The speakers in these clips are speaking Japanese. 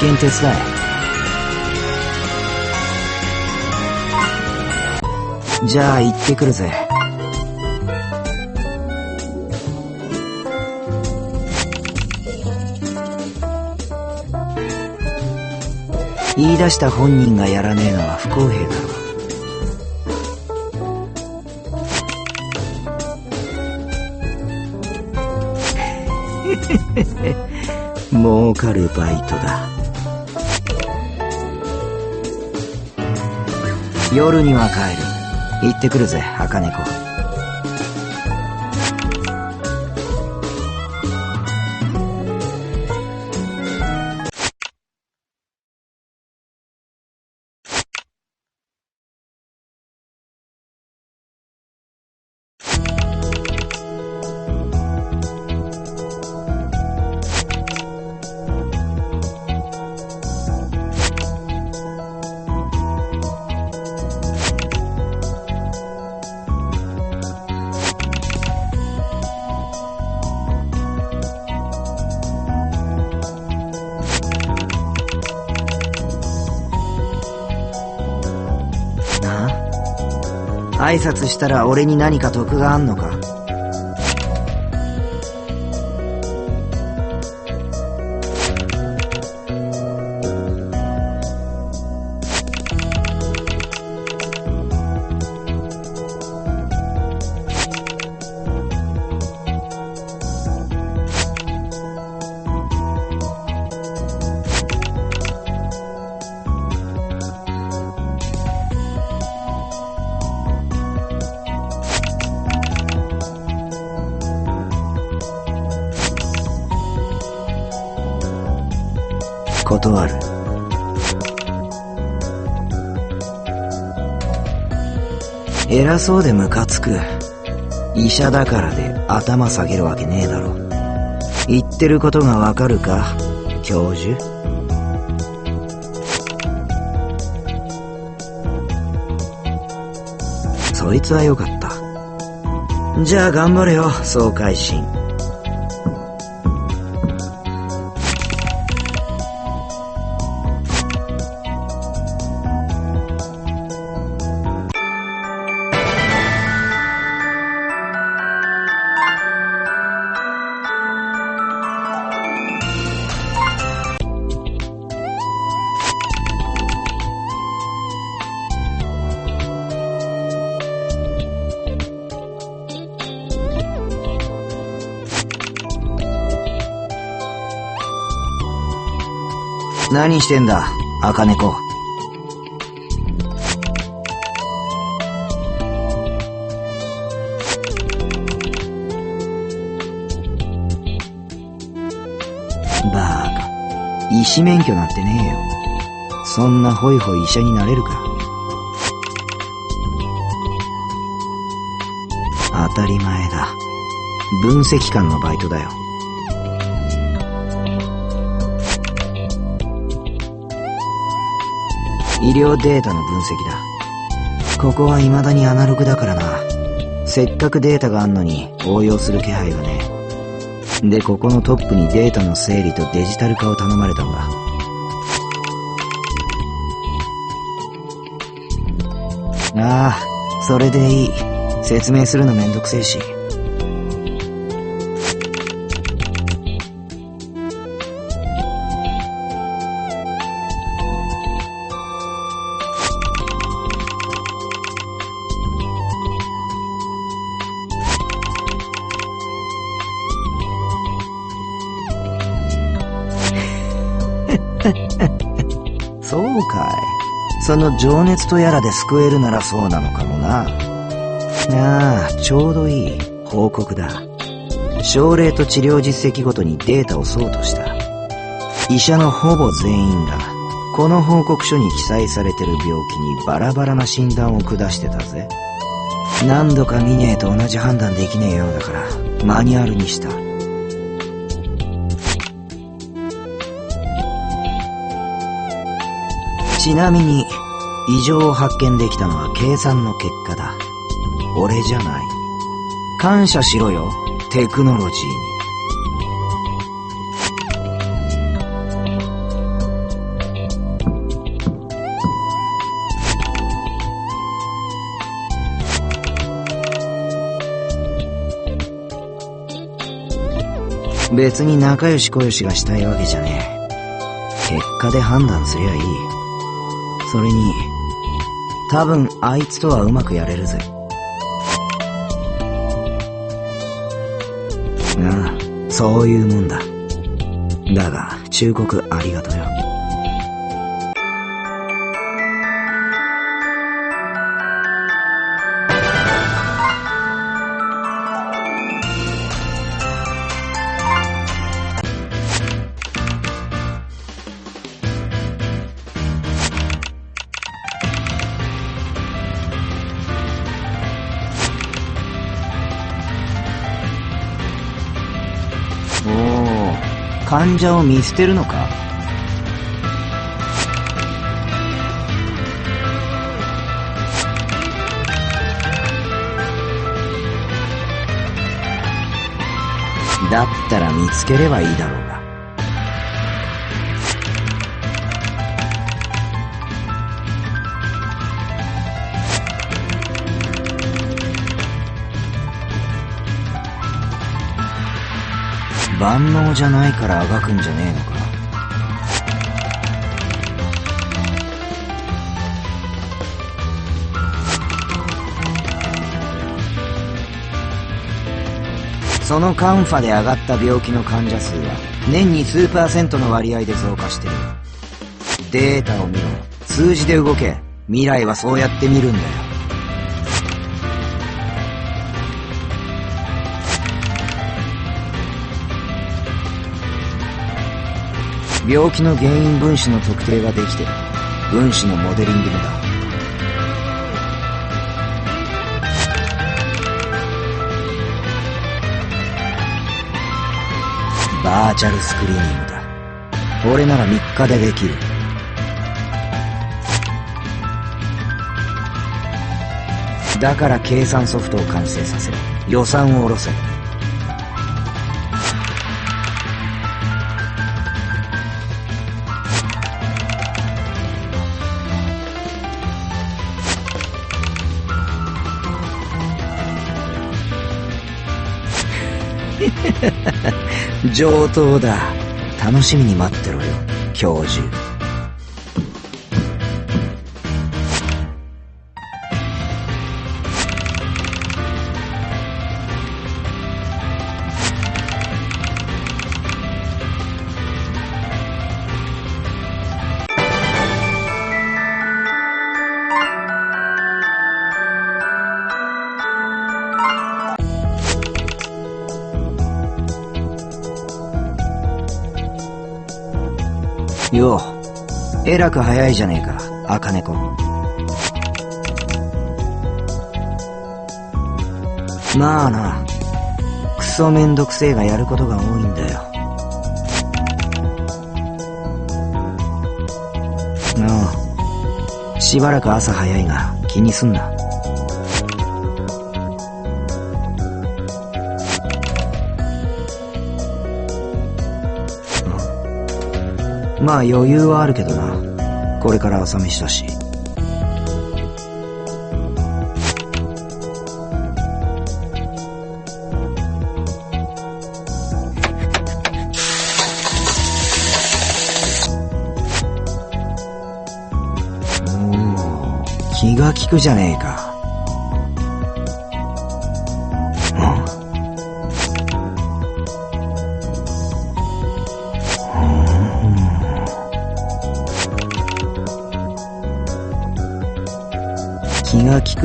験手伝え。じゃあ行ってくるぜ。言い出した本人がやらねえのは不公平だろ。儲かるバイトだ。夜には帰る。行ってくるぜ、赤猫。挨拶したら俺に何か得があんのか？偉そうでムカつく。医者だからで頭下げるわけねえだろ。言ってることがわかるか？教授？そいつはよかった。じゃあ頑張れよ総会心何してんだ？赤猫バーカ。医師免許なんてねえよ。そんなホイホイ医者になれるか。当たり前だ。分析官のバイトだよ。医療データの分析だ。ここは未だにアナログだからな。せっかくデータがあんのに応用する気配がね。でここのトップにデータの整理とデジタル化を頼まれたんだ。ああそれでいい。説明するのめんどくせえし。その情熱とやらで救えるならそうなのかもな。ああ、ちょうどいい報告だ。症例と治療実績ごとにデータをソートした。医者のほぼ全員が、この報告書に記載されてる病気にバラバラな診断を下してたぜ。何度か見ねえと同じ判断できねえようだから、マニュアルにした。ちなみに、異常を発見できたのは計算の結果だ。俺じゃない。感謝しろよ、テクノロジーに。別に仲良し小良しがしたいわけじゃねえ。結果で判断すりゃいい。それに、多分あいつとはうまくやれるぜ。ああ、そういうもんだ。だが、忠告ありがとよ。患者を見捨てるのか？だったら見つければいいだろう。万能じゃないからあがくんじゃねえのか。そのカンファで上がった病気の患者数は年に数パーセントの割合で増加してる。データを見ろ。数字で動け。未来はそうやって見るんだよ。病気の原因分子の特定ができてる。分子のモデリングもだ。バーチャルスクリーニングだ。俺なら3日でできる。だから計算ソフトを完成させ予算を下ろせ。上等だ。楽しみに待ってろよ教授。よう、えらく早いじゃねえか、赤猫。まあな、クソめんどくせえがやることが多いんだよ。ああ、しばらく朝早いが気にすんな。まあ余裕はあるけどな。これから朝飯だし。お気が利くじゃねえか。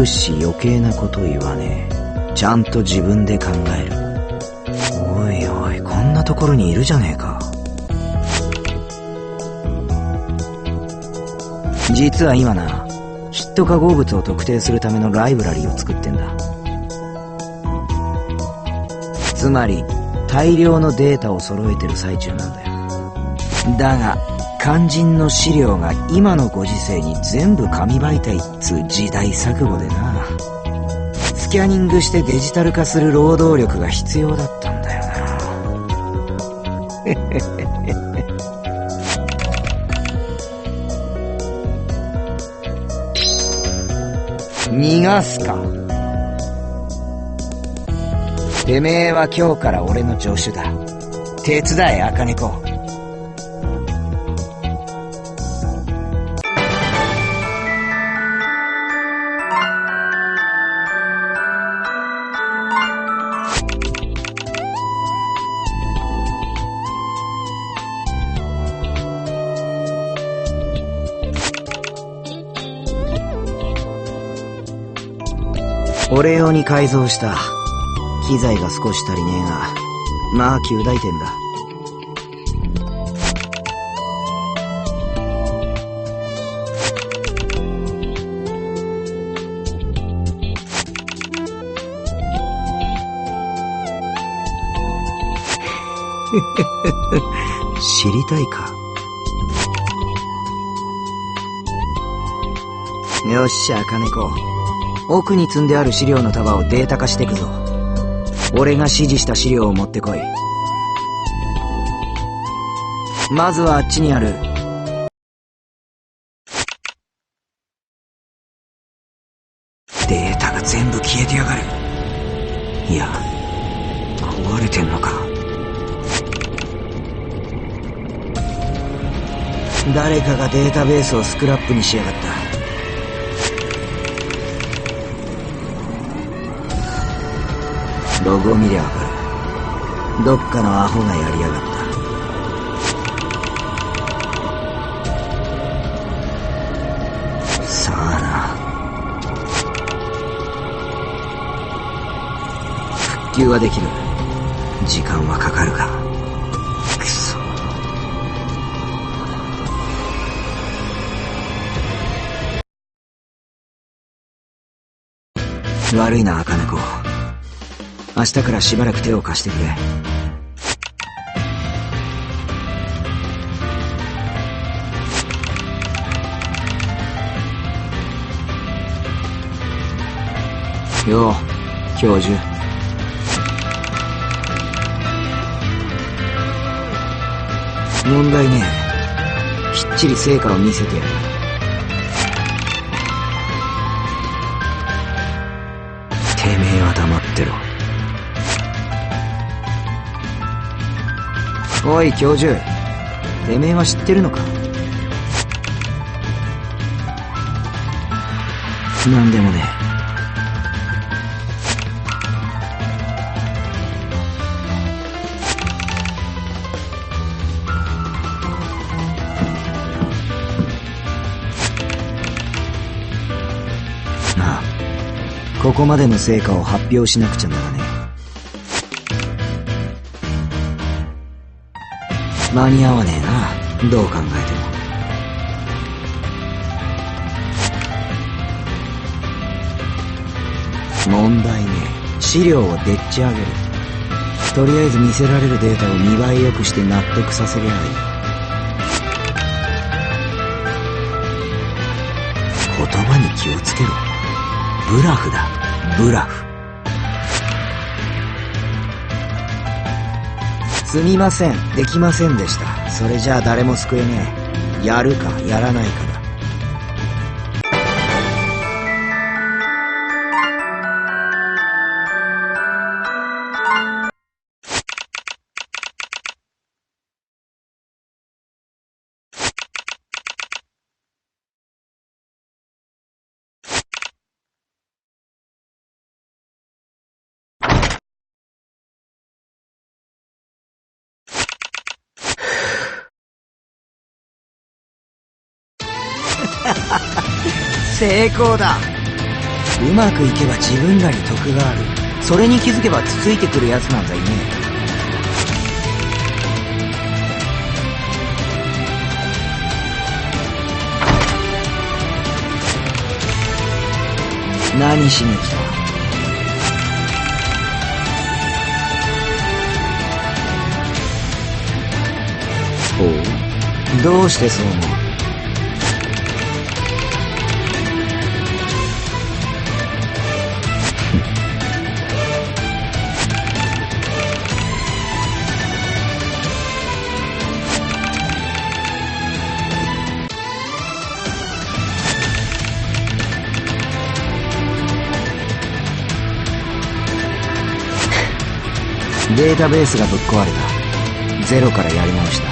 気が利くし余計なこと言わねえ。ちゃんと自分で考える。おいおい、こんなところにいるじゃねえか。実は今な、ヒット化合物を特定するためのライブラリを作ってんだ。つまり、大量のデータを揃えてる最中なんだよ。だが、肝心の資料が今のご時世に全部紙媒体っつう時代錯誤でな。スキャニングしてデジタル化する労働力が必要だったんだよな。逃がすか。てめえは今日から俺の助手だ。手伝え、茜俺用に改造した。機材が少し足りねえが、まあ、旧大点だフフフ。知りたいか？よっしゃ、金子。奥に積んである資料の束をデータ化してくぞ。俺が指示した資料を持ってこい。まずはあっちにある。データが全部消えてやがる。いや、壊れてんのか。誰かがデータベースをスクラップにしやがった。ログを見りゃわかるどっかのアホがやりやがった。さあな。復旧はできる。時間はかかるか。くそ。悪いな茜。明日からしばらく手を貸してくれ。よう、教授。問題ねえ。きっちり成果を見せてやる。てめえは黙ってろ。おい教授。てめえは知ってるのか？何でもねなあここまでの成果を発表しなくちゃならね間に合わねえな。どう考えても。問題ねえ。資料をでっち上げる。とりあえず見せられるデータを見栄え良くして納得させりゃいい。言葉に気をつけろ。ブラフだ。ブラフ。すみません、できませんでした。それじゃあ誰も救えねえ。やるか、やらないか成功だ。うまくいけば自分らに得がある。それに気づけばつついてくる奴なんざいねえ。何しに来た？ほう？どうしてそう思う？データベースがぶっ壊れたゼロからやり直した。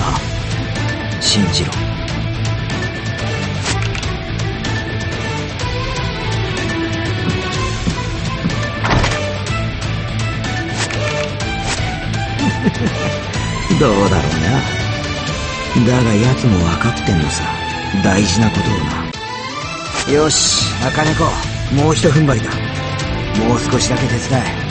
あ、信じろ。どうだろうな。だが奴も分かってんのさ。大事なことをな。よし、茜子、もうひと踏ん張りだ。もう少しだけ手伝え。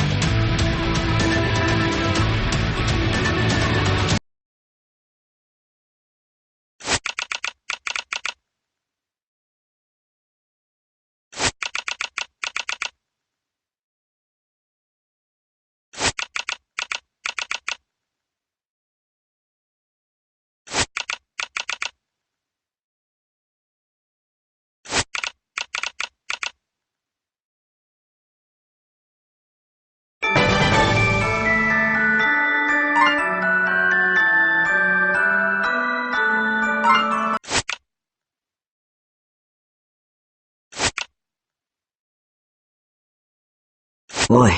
おい、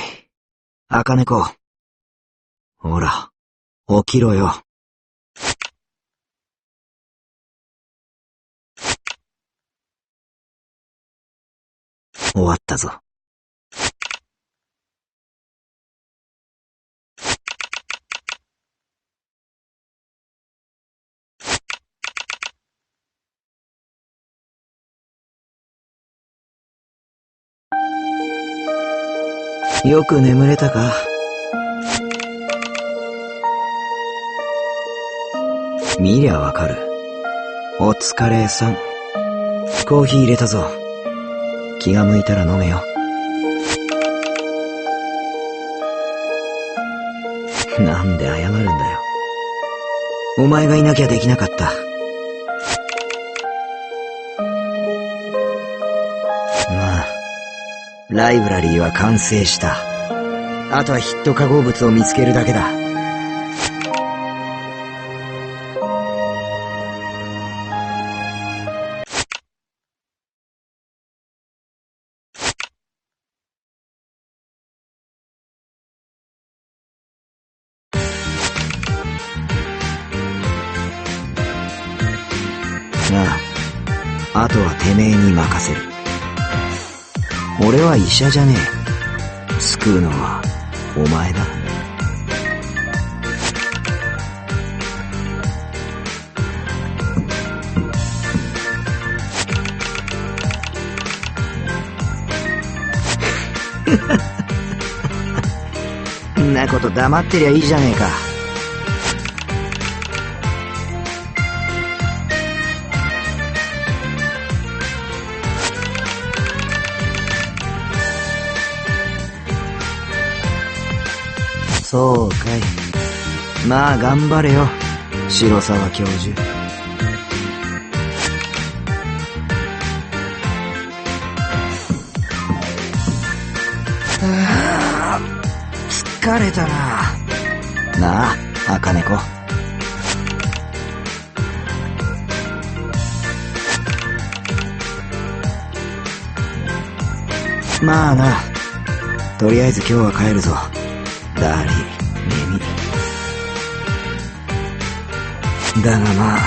赤猫。ほら、起きろよ。終わったぞ。よく眠れたか見りゃわかる。お疲れさん。コーヒー入れたぞ。気が向いたら飲めよ。なんで謝るんだよ。お前がいなきゃできなかった。ライブラリーは完成した。あとはヒット化合物を見つけるだけだ。は医者じゃねえ。救うのは、お前だ。んなこと黙ってりゃいいじゃねえか。そうかい。まあ頑張れよ、白沢教授。ああ、疲れたな。なあ、茜子。まあな。とりあえず今日は帰るぞ。ダーリー、レミ。だがまあ、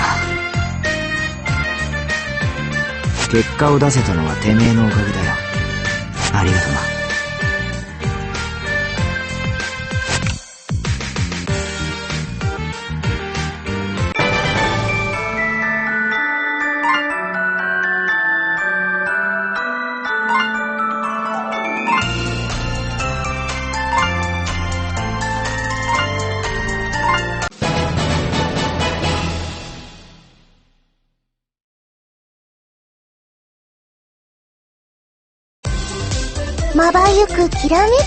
結果を出せたのはてめえのおかげだまばゆくきらめく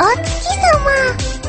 お月様。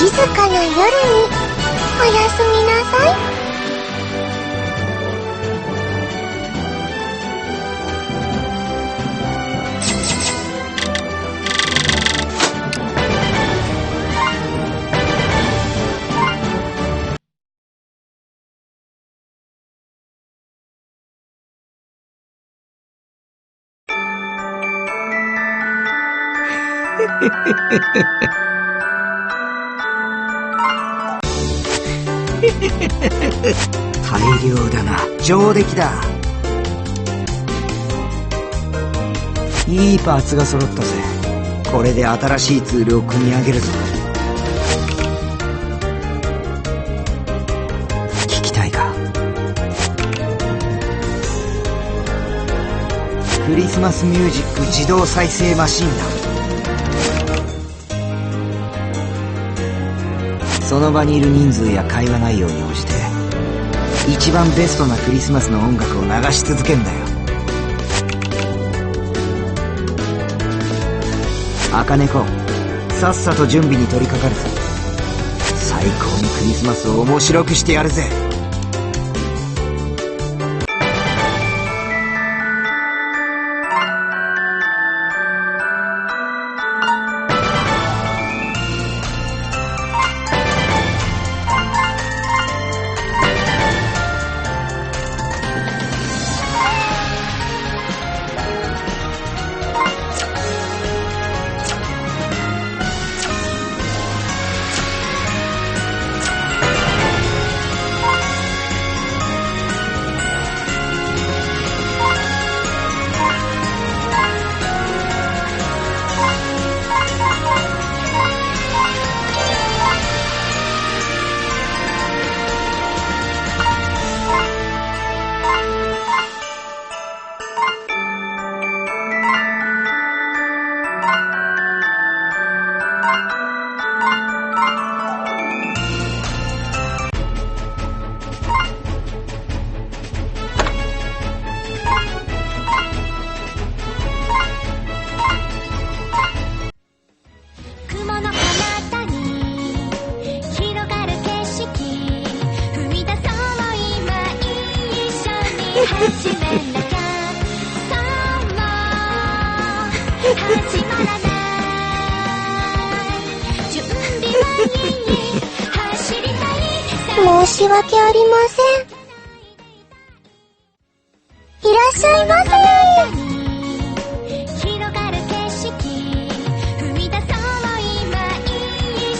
静かな夜に、おやすみなさい。大量だな。上出来だ。いいパーツが揃ったぜ。これで新しいツールを組み上げるぞ。聞きたいか？クリスマスミュージック自動再生マシンだ。その場にいる人数や会話内容に応じて一番ベストなクリスマスの音楽を流し続けんだよ。赤猫さっさと準備に取り掛かるぞ。最高のクリスマスを面白くしてやるぜ。